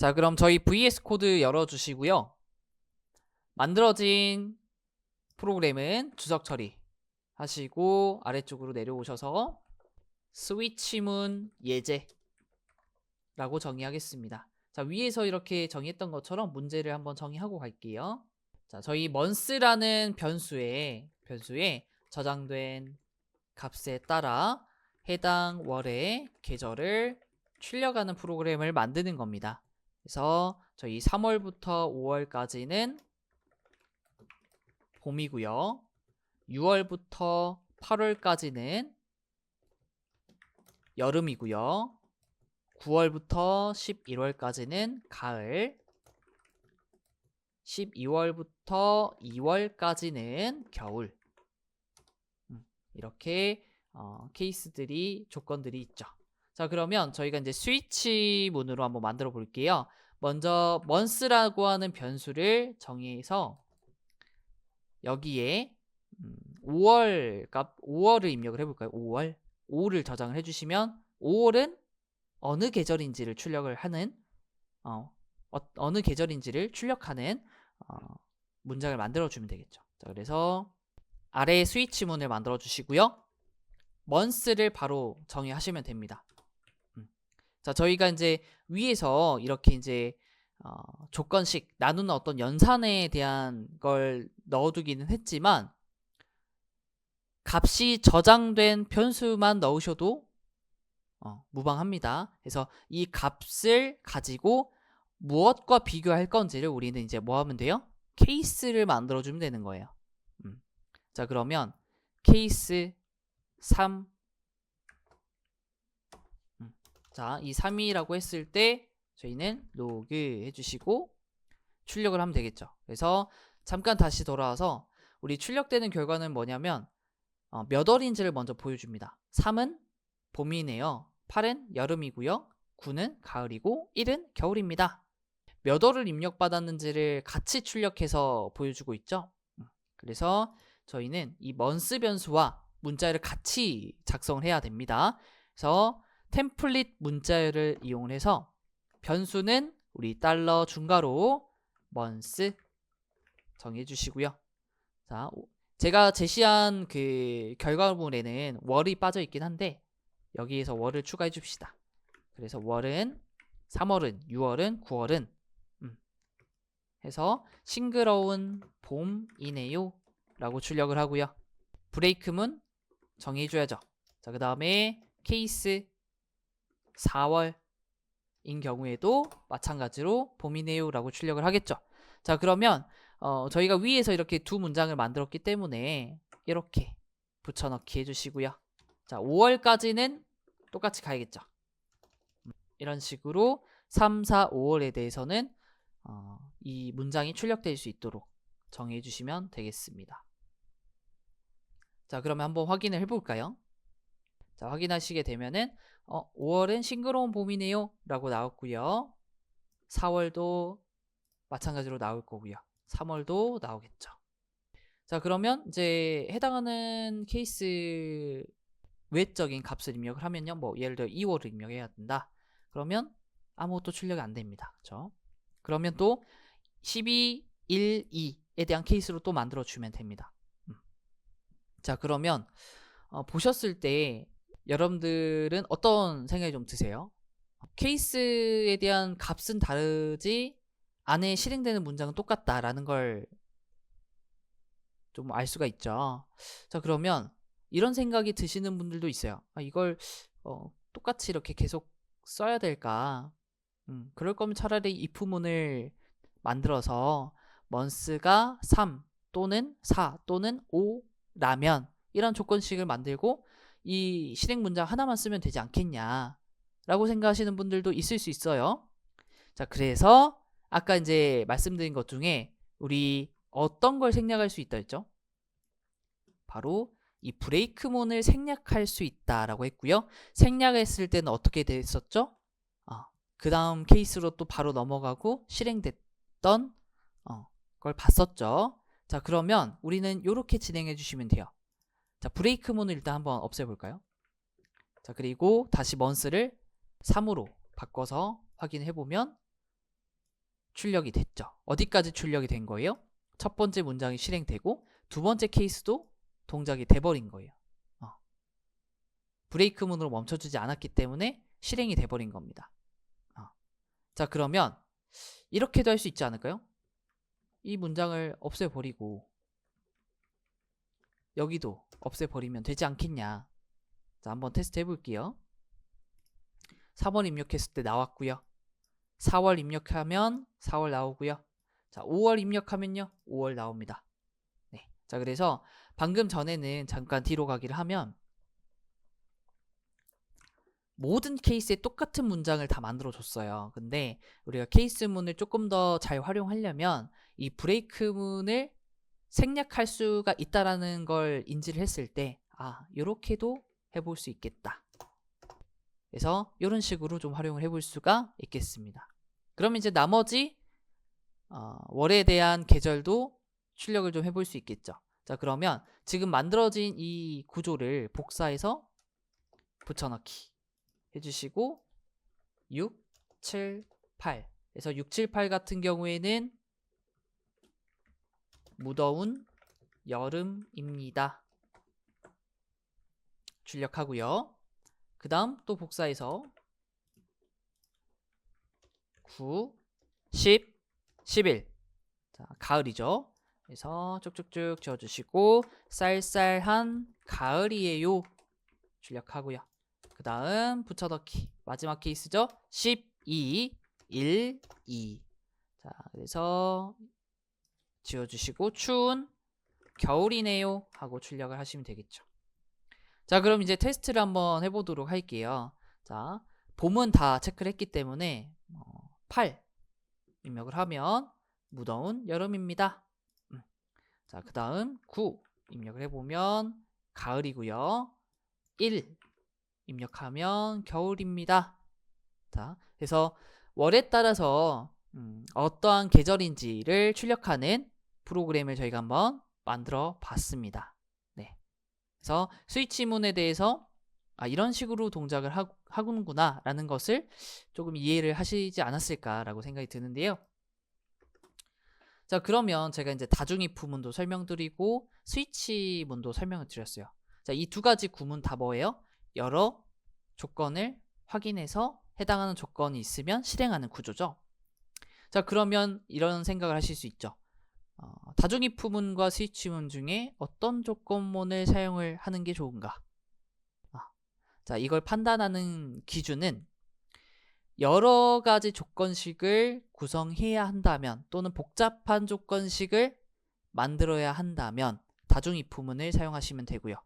자, 그럼 저희 VS 코드 열어주시고요. 만들어진 프로그램은 주석 처리 하시고 아래쪽으로 내려오셔서 스위치문 예제라고 정의하겠습니다. 자, 위에서 이렇게 정의했던 것처럼 문제를 한번 정의하고 갈게요. 자, 저희 month라는 변수에 변수에 저장된 값에 따라 해당 월의 계절을 출력하는 프로그램을 만드는 겁니다. 그래서 저희 3월부터 5월까지는 봄이고요. 6월부터 8월까지는 여름이고요. 9월부터 11월까지는 가을. 12월부터 2월까지는 겨울. 음, 이렇게 어, 케이스들이 조건들이 있죠. 자, 그러면 저희가 이제 스위치 문으로 한번 만들어 볼게요. 먼저 month라고 하는 변수를 정의해서 여기에 음, 5월 값 5월을 입력을 해볼까요? 5월 5를 저장을 해주시면 5월은 어느 계절인지를 출력을 하는 어, 어, 느 계절인지를 출력하는 어, 문장을 만들어 주면 되겠죠. 자, 그래서 아래 스위치 문을 만들어 주시고요. month를 바로 정의하시면 됩니다. 음. 자, 저희가 이제 위에서 이렇게 이제 어, 조건식 나누는 어떤 연산에 대한 걸 넣어두기는 했지만 값이 저장된 변수만 넣으셔도 어, 무방합니다. 그래서 이 값을 가지고 무엇과 비교할 건지를 우리는 이제 뭐 하면 돼요? 케이스를 만들어주면 되는 거예요. 음. 자 그러면 케이스 3 음. 자 이 3이라고 했을 때 저희는 로그 해주시고 출력을 하면 되겠죠. 그래서 잠깐 다시 돌아와서 우리 출력되는 결과는 뭐냐면 어, 몇 월인지를 먼저 보여줍니다. 3은 봄이네요. 8은 여름이고요. 9는 가을이고 1은 겨울입니다. 몇 월을 입력받았는지를 같이 출력해서 보여주고 있죠. 음, 그래서 저희는 이 먼스 변수와 문자열을 같이 작성을 해야 됩니다. 그래서 템플릿 문자열을 이용해서 변수는 우리 달러 중괄호 먼스 정해 주시고요. 자, 제가 제시한 그 결과물에는 월이 빠져 있긴 한데 여기에서 월을 추가해 줍시다. 그래서 월은 3월은 6월은 9월은 음, 해서 싱그러운 봄이네요 라고 출력을 하고요. 브레이크문 정해줘야죠. 자, 그 다음에 케이스 4월인 경우에도 마찬가지로 봄이네요 라고 출력을 하겠죠. 자, 그러면 어, 저희가 위에서 이렇게 두 문장을 만들었기 때문에 이렇게 붙여넣기 해주시고요. 자, 5월까지는 똑같이 가야겠죠. 음, 이런 식으로 3, 4, 5월에 대해서는 어, 이 문장이 출력될 수 있도록 정해 주시면 되겠습니다. 자, 그러면 한번 확인을 해볼까요? 자, 확인하시게 되면은 어, 5월은 싱그러운 봄이네요 라고 나왔고요. 4월도 마찬가지로 나올 거고요. 3월도 나오겠죠. 자, 그러면 이제 해당하는 케이스 외적인 값을 입력을 하면요. 뭐 예를 들어 2월을 입력해야 된다. 그러면 아무것도 출력이 안 됩니다. 그렇죠? 그러면 또 12, 1, 2에 대한 케이스로 또 만들어 주면 됩니다. 음. 자, 그러면 어, 보셨을 때 여러분들은 어떤 생각이 좀 드세요? 케이스에 대한 값은 다르지 안에 실행되는 문장은 똑같다라는 걸 좀 알 수가 있죠. 자, 그러면 이런 생각이 드시는 분들도 있어요. 아, 이걸 어, 똑같이 이렇게 계속 써야 될까? 음, 그럴 거면 차라리 if문을 만들어서 month가 3 또는 4 또는 5라면 이런 조건식을 만들고 이 실행 문장 하나만 쓰면 되지 않겠냐 라고 생각하시는 분들도 있을 수 있어요. 자, 그래서 아까 이제 말씀드린 것 중에 우리 어떤 걸 생략할 수 있다 했죠? 바로 이 브레이크문을 생략할 수 있다라고 했고요. 생략했을 때는 어떻게 됐었죠? 어, 그 다음 케이스로 또 바로 넘어가고 실행됐던 어, 걸 봤었죠. 자 그러면 우리는 이렇게 진행해 주시면 돼요. 자 브레이크문을 일단 한번 없애볼까요? 자 그리고 다시 먼스를 3으로 바꿔서 확인해 보면 출력이 됐죠. 어디까지 출력이 된 거예요? 첫 번째 문장이 실행되고 두 번째 케이스도 동작이 돼버린 거예요. 어. 브레이크 문으로 멈춰주지 않았기 때문에 실행이 돼버린 겁니다. 어. 자 그러면 이렇게도 할 수 있지 않을까요? 이 문장을 없애버리고 여기도 없애버리면 되지 않겠냐. 자 한번 테스트 해볼게요. 4번 입력했을 때 나왔고요. 4월 입력하면 4월 나오고요. 자, 5월 입력하면요. 5월 나옵니다. 네. 자, 그래서 방금 전에는 잠깐 뒤로 가기를 하면 모든 케이스에 똑같은 문장을 다 만들어 줬어요. 근데 우리가 케이스 문을 조금 더 잘 활용하려면 이 브레이크 문을 생략할 수가 있다라는 걸 인지를 했을 때 아, 요렇게도 해볼 수 있겠다. 그래서 이런 식으로 좀 활용을 해볼 수가 있겠습니다. 그럼 이제 나머지 어, 월에 대한 계절도 출력을 좀 해볼 수 있겠죠. 자 그러면 지금 만들어진 이 구조를 복사해서 붙여넣기 해주시고 6, 7, 8 그래서 6, 7, 8 같은 경우에는 무더운 여름입니다. 출력하고요. 그 다음 또 복사해서 9, 10, 11 자, 가을이죠. 그래서 쭉쭉쭉 지어주시고 쌀쌀한 가을이에요. 출력하고요. 그 다음 붙여넣기 마지막 케이스죠. 12, 1, 2 자, 그래서 지어주시고 추운 겨울이네요 하고 출력을 하시면 되겠죠. 자, 그럼 이제 테스트를 한번 해보도록 할게요. 자, 봄은 다 체크를 했기 때문에 어, 8 입력을 하면 무더운 여름입니다. 음. 자, 그 다음 9 입력을 해보면 가을이고요. 1 입력하면 겨울입니다. 자, 그래서 월에 따라서 음, 어떠한 계절인지를 출력하는 프로그램을 저희가 한번 만들어 봤습니다. 네. 그래서 스위치문에 대해서 아, 이런 식으로 동작을 하, 하는구나 라는 것을 조금 이해를 하시지 않았을까라고 생각이 드는데요. 자 그러면 제가 이제 다중이프문도 설명드리고 스위치 문도 설명을 드렸어요. 자 이 두 가지 구문 다 뭐예요? 여러 조건을 확인해서 해당하는 조건이 있으면 실행하는 구조죠. 자 그러면 이런 생각을 하실 수 있죠. 어, 다중이프문과 스위치문 중에 어떤 조건문을 사용을 하는 게 좋은가? 아, 자 이걸 판단하는 기준은 여러 가지 조건식을 구성해야 한다면 또는 복잡한 조건식을 만들어야 한다면 다중이프문을 사용하시면 되고요.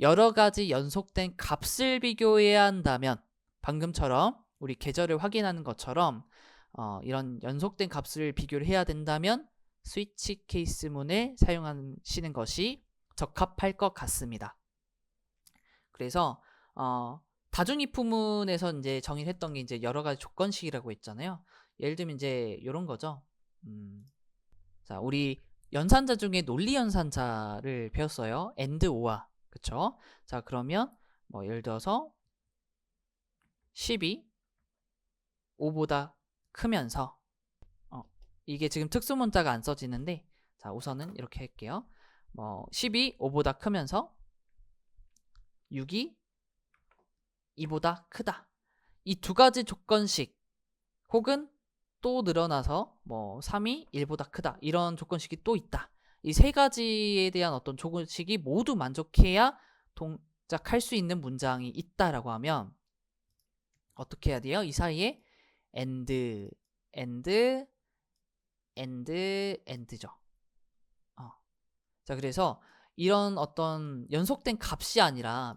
여러 가지 연속된 값을 비교해야 한다면 방금처럼 우리 계절을 확인하는 것처럼 어, 이런 연속된 값을 비교를 해야 된다면 스위치 케이스문을 사용하시는 것이 적합할 것 같습니다. 그래서 어, 다중이프문에서 이제 정의를 했던 게 이제 여러 가지 조건식이라고 했잖아요. 예를 들면 이제 이런 거죠. 음, 자, 우리 연산자 중에 논리 연산자를 배웠어요. and, or와. 그쵸? 자, 그러면 뭐 예를 들어서 10이 5보다 크면서 어, 이게 지금 특수문자가 안 써지는데 자, 우선은 이렇게 할게요. 뭐 10이 5보다 크면서 6이 2보다 크다. 이 두 가지 조건식 혹은 또 늘어나서 뭐 3이 1보다 크다. 이런 조건식이 또 있다. 이 세 가지에 대한 어떤 조건식이 모두 만족해야 동작할 수 있는 문장이 있다라고 하면 어떻게 해야 돼요? 이 사이에 and, and, and, and죠. 어. 자, 그래서 이런 어떤 연속된 값이 아니라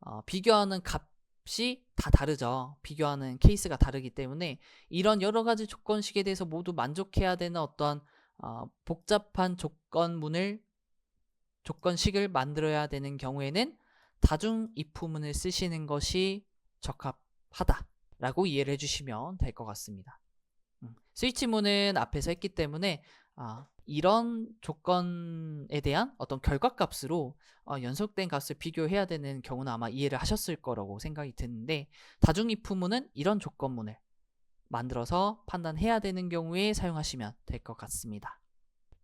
어, 비교하는 값이 다 다르죠. 비교하는 케이스가 다르기 때문에 이런 여러 가지 조건식에 대해서 모두 만족해야 되는 어떤 어, 복잡한 조건문을 조건식을 만들어야 되는 경우에는 다중 if문을 쓰시는 것이 적합하다 라고 이해를 해주시면 될 것 같습니다. 음, 스위치문은 앞에서 했기 때문에 아, 이런 조건에 대한 어떤 결과값으로 어, 연속된 값을 비교해야 되는 경우는 아마 이해를 하셨을 거라고 생각이 드는데 다중 if문은 이런 조건문을 만들어서 판단해야 되는 경우에 사용하시면 될 것 같습니다.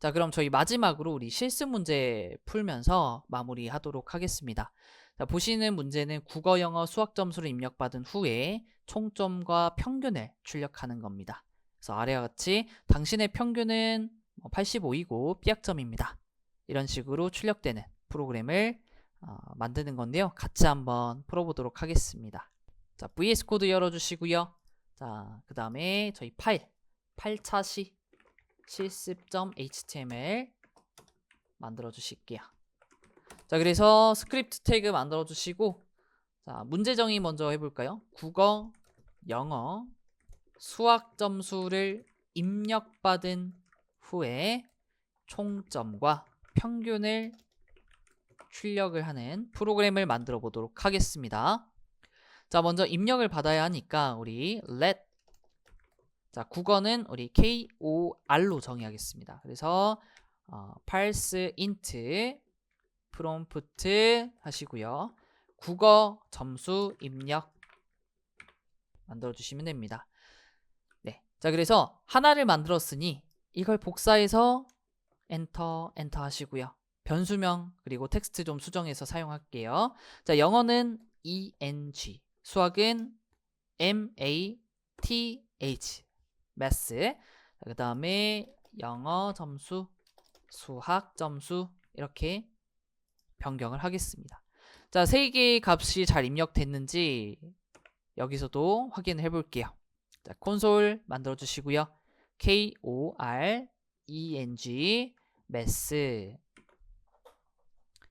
자, 그럼 저희 마지막으로 우리 실습 문제 풀면서 마무리하도록 하겠습니다. 자, 보시는 문제는 국어, 영어, 수학 점수를 입력받은 후에 총점과 평균을 출력하는 겁니다. 그래서 아래와 같이 당신의 평균은 85이고 B학점입니다. 이런 식으로 출력되는 프로그램을 어, 만드는 건데요. 같이 한번 풀어보도록 하겠습니다. 자, VS 코드 열어주시고요. 자, 그 다음에 저희 파일, 파일차시 실습.html 만들어 주실게요. 자, 그래서 스크립트 태그 만들어 주시고 자, 문제 정의 먼저 해 볼까요? 국어, 영어, 수학 점수를 입력받은 후에 총점과 평균을 출력을 하는 프로그램을 만들어 보도록 하겠습니다. 자, 먼저 입력을 받아야 하니까 우리 let 자, 국어는 우리 KOR로 정의하겠습니다. 그래서 어, parse int prompt 하시고요. 국어 점수 입력 만들어 주시면 됩니다. 네. 자, 그래서 하나를 만들었으니 이걸 복사해서 엔터 엔터 하시고요. 변수명 그리고 텍스트 좀 수정해서 사용할게요. 자, 영어는 eng, 수학은 math, math. 그 다음에 영어 점수, 수학 점수 이렇게 변경을 하겠습니다. 자, 세 개의 값이 잘 입력됐는지 여기서도 확인해 볼게요. 자, 콘솔 만들어 주시고요. K O R E N G math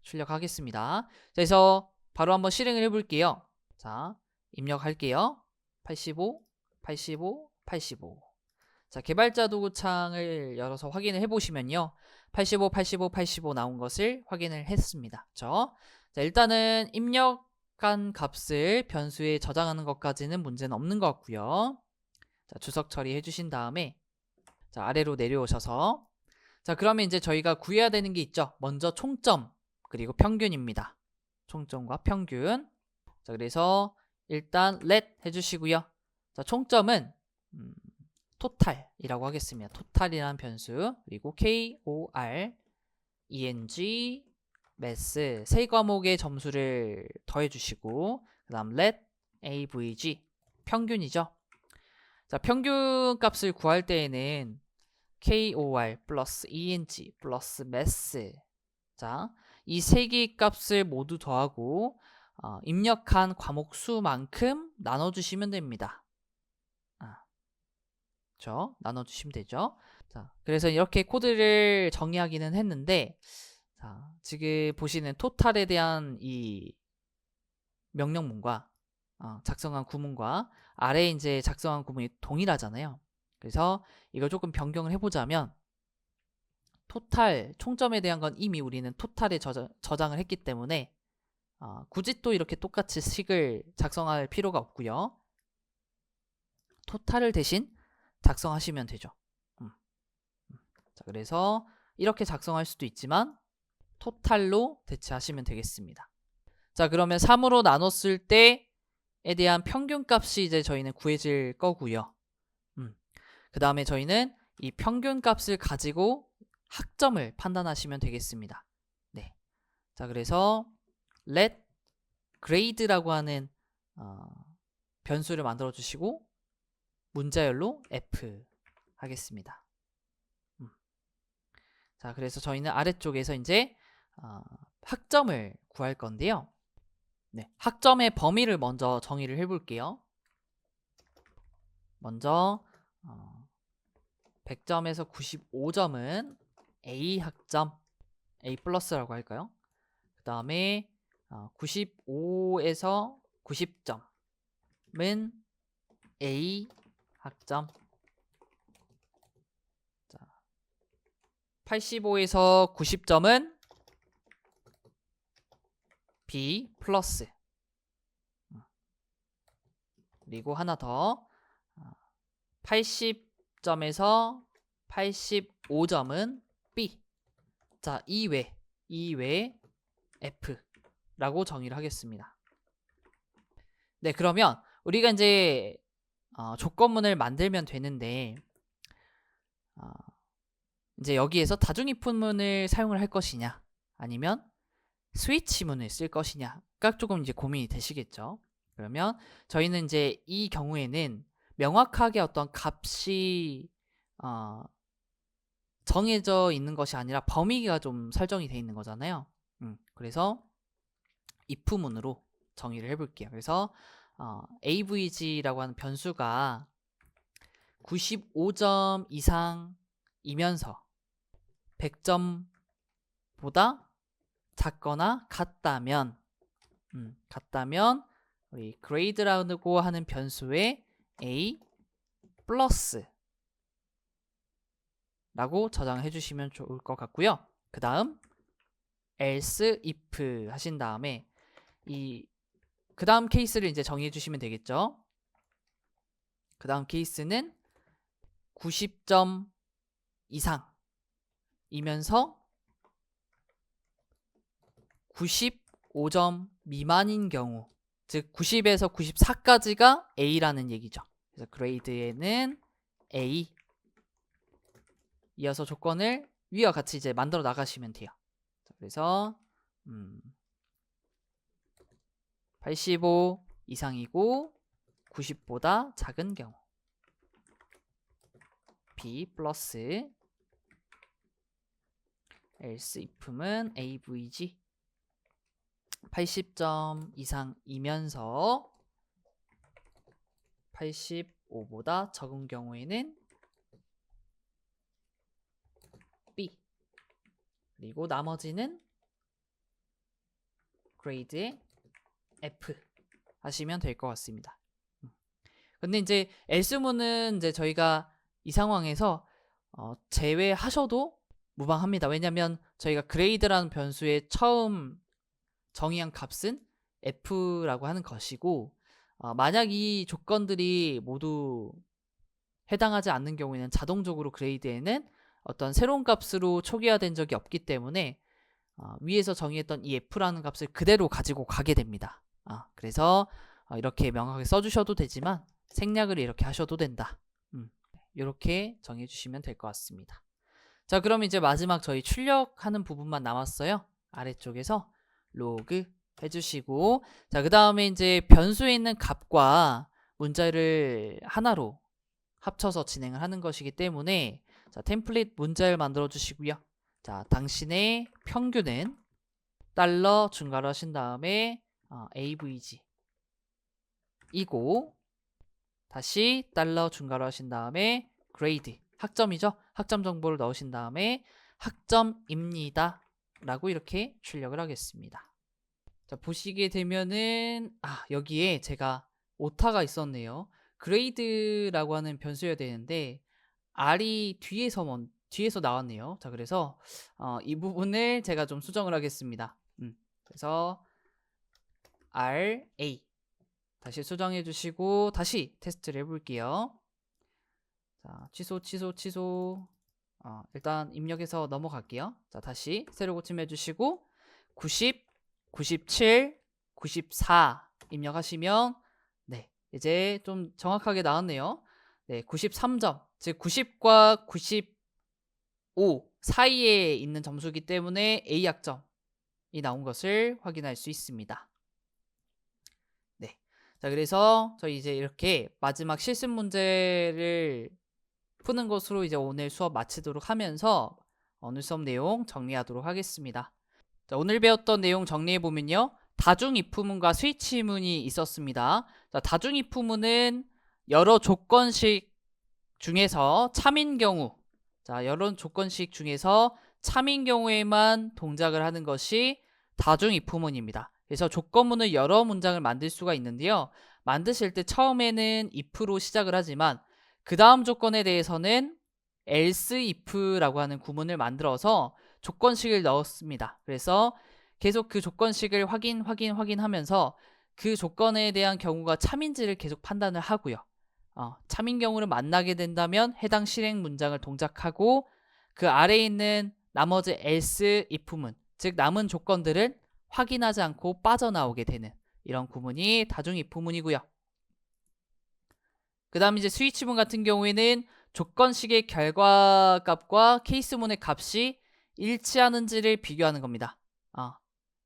출력하겠습니다. 자, 그래서 바로 한번 실행을 해 볼게요. 자, 입력할게요. 85, 85, 85. 자, 개발자 도구창을 열어서 확인을 해보시면요. 85, 85, 85 나온 것을 확인을 했습니다. 그쵸? 자, 일단은 입력한 값을 변수에 저장하는 것까지는 문제는 없는 것 같고요. 자, 주석 처리해 주신 다음에 자, 아래로 내려오셔서 자, 그러면 이제 저희가 구해야 되는 게 있죠. 먼저 총점 그리고 평균입니다. 총점과 평균. 자, 그래서 일단 let 해 주시고요. 자, 총점은 음, 토탈이라고 하겠습니다. 토탈이라는 변수 그리고 k o r e n g math 세 과목의 점수를 더해주시고 그 다음 let avg 평균이죠. 자, 평균 값을 구할 때에는 KOR 플러스 ENG 플러스 math 자, 이 세 개의 값을 모두 더하고 어, 입력한 과목 수만큼 나눠주시면 됩니다. 아, 저 나눠주시면 되죠. 자, 그래서 이렇게 코드를 정의하기는 했는데, 자, 지금 보시는 토탈에 대한 이 명령문과 어, 작성한 구문과 아래 이제 작성한 구문이 동일하잖아요. 그래서 이걸 조금 변경을 해보자면 토탈 총점에 대한 건 이미 우리는 토탈에 저장, 저장을 했기 때문에 어, 굳이 또 이렇게 똑같이 식을 작성할 필요가 없고요. 토탈을 대신 작성하시면 되죠. 음. 음. 자, 그래서 이렇게 작성할 수도 있지만 토탈로 대체하시면 되겠습니다. 자, 그러면 3으로 나눴을 때에 대한 평균 값이 이제 저희는 구해질 거고요. 음. 그 다음에 저희는 이 평균 값을 가지고 학점을 판단하시면 되겠습니다. 네. 자, 그래서 let grade라고 하는 어, 변수를 만들어 주시고 문자열로 f 하겠습니다. 음. 자, 그래서 저희는 아래쪽에서 이제 어, 학점을 구할 건데요. 네, 학점의 범위를 먼저 정의를 해볼게요. 먼저 어, 100점에서 95점은 A 학점, A 플러스라고 할까요? 그 다음에 어, 95에서 90점은 A 학점. 자, 85에서 90점은 B 플러스. 음. 그리고 하나 더. 80점에서 85점은 B. 자, 2외, 2외 F라고 정의를 하겠습니다. 네, 그러면 우리가 이제 어, 조건문을 만들면 되는데 어, 이제 여기에서 다중이품문을 사용을 할 것이냐 아니면 스위치문을 쓸 것이냐가 조금 이제 고민이 되시겠죠. 그러면 저희는 이제 이 경우에는 명확하게 어떤 값이 어, 정해져 있는 것이 아니라 범위가 좀 설정이 돼 있는 거잖아요. 음, 그래서 if문으로 정의를 해볼게요. 그래서 어, avg라고 하는 변수가 95점 이상이면서 100점보다 작거나 같다면 음, 같다면 우리 grade라고 하는 변수에 a 플러스 라고 저장해 주시면 좋을 것 같고요. 그 다음 else if 하신 다음에 이 그 다음 케이스를 이제 정의해 주시면 되겠죠. 그 다음 케이스는 90점 이상이면서 95점 미만인 경우 즉 90에서 94까지가 A라는 얘기죠. 그래서 그레이드에는 A 이어서 조건을 위와 같이 이제 만들어 나가시면 돼요. 자, 그래서 음, 85 이상이고 90보다 작은 경우. B 플러스 else if는 avg 80점 이상이면서 85보다 적은 경우에는 B. 그리고 나머지는 그레이드의 F 하시면 될 것 같습니다. 음. 근데 이제 else문은 이제 저희가 이 상황에서 어, 제외하셔도 무방합니다. 왜냐하면 저희가 그레이드라는 변수의 처음 정의한 값은 f라고 하는 것이고 어, 만약 이 조건들이 모두 해당하지 않는 경우에는 자동적으로 그레이드에는 어떤 새로운 값으로 초기화된 적이 없기 때문에 어, 위에서 정의했던 이 f라는 값을 그대로 가지고 가게 됩니다. 아, 그래서 어, 이렇게 명확하게 써주셔도 되지만 생략을 이렇게 하셔도 된다. 음, 이렇게 정해주시면 될 것 같습니다. 자, 그럼 이제 마지막 저희 출력하는 부분만 남았어요. 아래쪽에서 로그 해주시고 자, 그 다음에 이제 변수에 있는 값과 문자를 하나로 합쳐서 진행을 하는 것이기 때문에 자, 템플릿 문자를 만들어 주시고요. 자, 당신의 평균은 달러 중괄호 하신 다음에 어, avg 이고 다시 달러 중괄호 하신 다음에 grade 학점이죠. 학점 정보를 넣으신 다음에 학점입니다. 라고 이렇게 출력을 하겠습니다. 자, 보시게 되면은 아, 여기에 제가 오타가 있었네요. 그레이드라고 하는 변수여야 되는데 R이 뒤에서 먼, 뒤에서 나왔네요. 자, 그래서 어, 이 부분을 제가 좀 수정을 하겠습니다. 음, 그래서 R A 다시 수정해 주시고 다시 테스트를 해볼게요. 자, 취소, 취소, 취소. 어, 일단 입력해서 넘어갈게요. 자, 다시 새로 고침해 주시고 90, 97, 94 입력하시면 네, 이제 좀 정확하게 나왔네요. 네, 93점. 즉 90과 95 사이에 있는 점수이기 때문에 A 학점이 나온 것을 확인할 수 있습니다. 네. 자, 그래서 저희 이제 이렇게 마지막 실습 문제를 푸는 것으로 이제 오늘 수업 마치도록 하면서 오늘 수업 내용 정리하도록 하겠습니다. 자, 오늘 배웠던 내용 정리해 보면요. 다중 if문과 스위치문이 있었습니다. 자, 다중 if문은 여러 조건식 중에서 참인 경우 자, 여러 조건식 중에서 참인 경우에만 동작을 하는 것이 다중 if문입니다. 그래서 조건문을 여러 문장을 만들 수가 있는데요. 만드실 때 처음에는 if로 시작을 하지만 그 다음 조건에 대해서는 else if라고 하는 구문을 만들어서 조건식을 넣었습니다. 그래서 계속 그 조건식을 확인, 확인, 확인하면서 그 조건에 대한 경우가 참인지를 계속 판단을 하고요. 어, 참인 경우를 만나게 된다면 해당 실행 문장을 동작하고 그 아래에 있는 나머지 else if문, 즉 남은 조건들을 확인하지 않고 빠져나오게 되는 이런 구문이 다중 if문이고요. 그 다음 이제 스위치문 같은 경우에는 조건식의 결과값과 케이스문의 값이 일치하는지를 비교하는 겁니다. 아,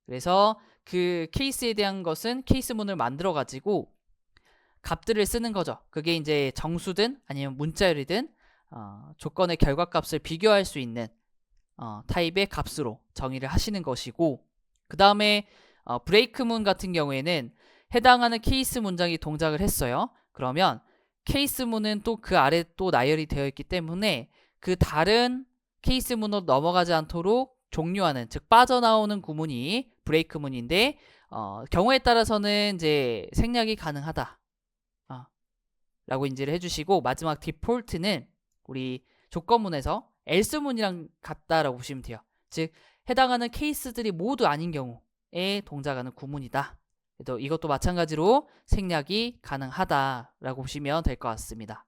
그래서 그 케이스에 대한 것은 케이스문을 만들어 가지고 값들을 쓰는 거죠. 그게 이제 정수든 아니면 문자열이든 어, 조건의 결과값을 비교할 수 있는 어, 타입의 값으로 정의를 하시는 것이고 그 다음에 어, 브레이크문 같은 경우에는 해당하는 케이스 문장이 동작을 했어요. 그러면 케이스 문은 또 그 아래 또 나열이 되어 있기 때문에 그 다른 케이스 문으로 넘어가지 않도록 종료하는 즉 빠져나오는 구문이 브레이크 문인데 어, 경우에 따라서는 이제 생략이 가능하다. 어, 라고 인지를 해주시고 마지막 디폴트는 우리 조건문에서 else문이랑 같다라고 보시면 돼요. 즉 해당하는 케이스들이 모두 아닌 경우에 동작하는 구문이다. 또 이것도 마찬가지로 생략이 가능하다라고 보시면 될 것 같습니다.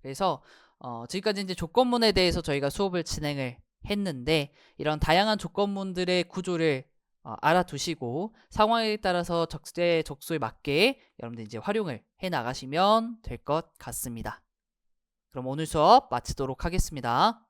그래서 어, 지금까지 이제 조건문에 대해서 저희가 수업을 진행을 했는데 이런 다양한 조건문들의 구조를 어, 알아두시고 상황에 따라서 적재 적소에 맞게 여러분들 이제 활용을 해 나가시면 될 것 같습니다. 그럼 오늘 수업 마치도록 하겠습니다.